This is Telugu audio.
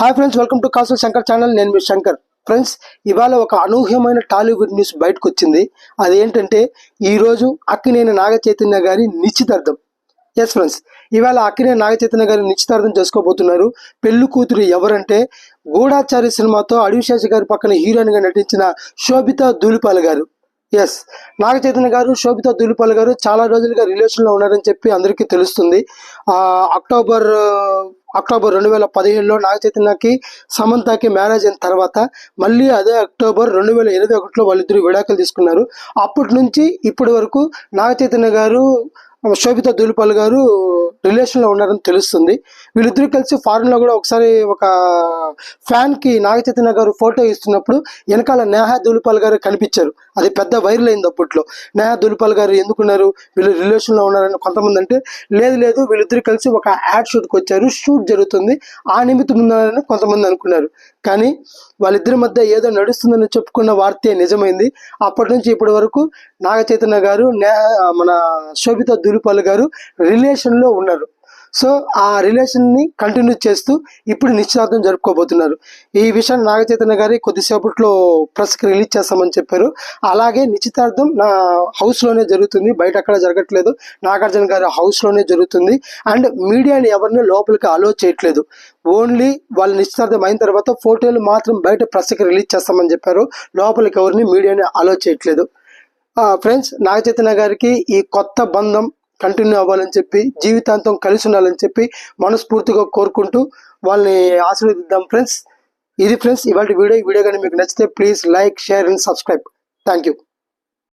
Hi friends welcome to Kasul Shankar channel నేను మీ శంకర్ ఫ్రెండ్స్ ఇవాళ ఒక అనూహ్యమైన టాలీవుడ్ న్యూస్ బయటకు వచ్చింది. అదేంటంటే ఈరోజు అక్కినేని నాగ చైతన్య గారి నిశ్చితార్థం. ఎస్ ఫ్రెండ్స్ ఇవాళ అక్కినేని నాగ చైతన్య గారి నిశ్చితార్థం చేసుకోబోతున్నారు. పెళ్ళి కూతురు ఎవరంటే గూఢాచారి సినిమాతో అడవిశేష గారి పక్కన హీరోయిన్గా నటించిన శోభిత దూలిపాల్ గారు. ఎస్ నాగ చైతన్య గారు శోభిత దులిపాల్ గారు చాలా రోజులుగా రిలేషన్లో ఉన్నారని చెప్పి అందరికీ తెలుస్తుంది. అక్టోబర్ అక్టోబర్ రెండు వేల పదిహేనులో నాగ చైతన్యకి సమంతకి మ్యారేజ్ అయిన తర్వాత మళ్ళీ అదే అక్టోబర్ రెండు వేల ఇరవై ఒకటిలో వాళ్ళిద్దరు విడాకులు తీసుకున్నారు. అప్పటి నుంచి ఇప్పటి వరకు నాగ చైతన్య గారు శోభిత దూలిపాల్ గారు రిలేషన్లో ఉన్నారని తెలుస్తుంది. వీళ్ళిద్దరూ కలిసి ఫారెన్లో కూడా ఒకసారి ఒక ఫ్యాన్కి నాగ చైతన్య గారు ఫోటో ఇస్తున్నప్పుడు వెనకాల నేహా దూలిపాల్ గారు కనిపించారు. అది పెద్ద వైరల్ అయింది అప్పట్లో. నేహా దూలిపాల్ గారు ఎందుకున్నారు? వీళ్ళు రిలేషన్లో ఉన్నారని కొంతమంది అంటే లేదు లేదు వీళ్ళిద్దరు కలిసి ఒక యాడ్ షూట్కి వచ్చారు. షూట్ జరుగుతుంది. ఆ నిమిత్తం ఉన్నారని కొంతమంది అనుకున్నారు. కానీ వాళ్ళిద్దరి మధ్య ఏదో నడుస్తుందని చెప్పుకున్న వార్తే నిజమైంది. అప్పటి నుంచి ఇప్పటి వరకు నాగ చైతన్య గారు నేహ మన శోభిత దూలిపాల్ గారు రిలేషన్లో ఉన్నారు. సో ఆ రిలేషన్ని కంటిన్యూ చేస్తూ ఇప్పుడు నిశ్చితార్థం జరుపుకోబోతున్నారు. ఈ విషయాన్ని నాగచైతన్య గారి కొద్దిసేపట్లో ప్రెస్కి రిలీజ్ చేస్తామని చెప్పారు. అలాగే నిశ్చితార్థం నా హౌస్లోనే జరుగుతుంది. బయట అక్కడ జరగట్లేదు. నాగార్జున గారి హౌస్లోనే జరుగుతుంది. అండ్ మీడియాని ఎవరిని లోపలికి అలో చేయట్లేదు. ఓన్లీ వాళ్ళ నిశ్చితార్థం అయిన తర్వాత ఫోటోలు మాత్రం బయట ప్రెస్కి రిలీజ్ చేస్తామని చెప్పారు. లోపలికి ఎవరిని మీడియాని అలో చేయట్లేదు. ఫ్రెండ్స్ నాగచైతన్య గారికి ఈ కొత్త బంధం కంటిన్యూ అవ్వాలని చెప్పి జీవితాంతం కలిసి ఉండాలని చెప్పి మనస్ఫూర్తిగా కోరుకుంటూ వాళ్ళని ఆశీర్వదిద్దాం ఫ్రెండ్స్. ఇది ఫ్రెండ్స్ ఇవాళ వీడియో వీడియో కానీ మీకు నచ్చితే please like share and subscribe. Thank you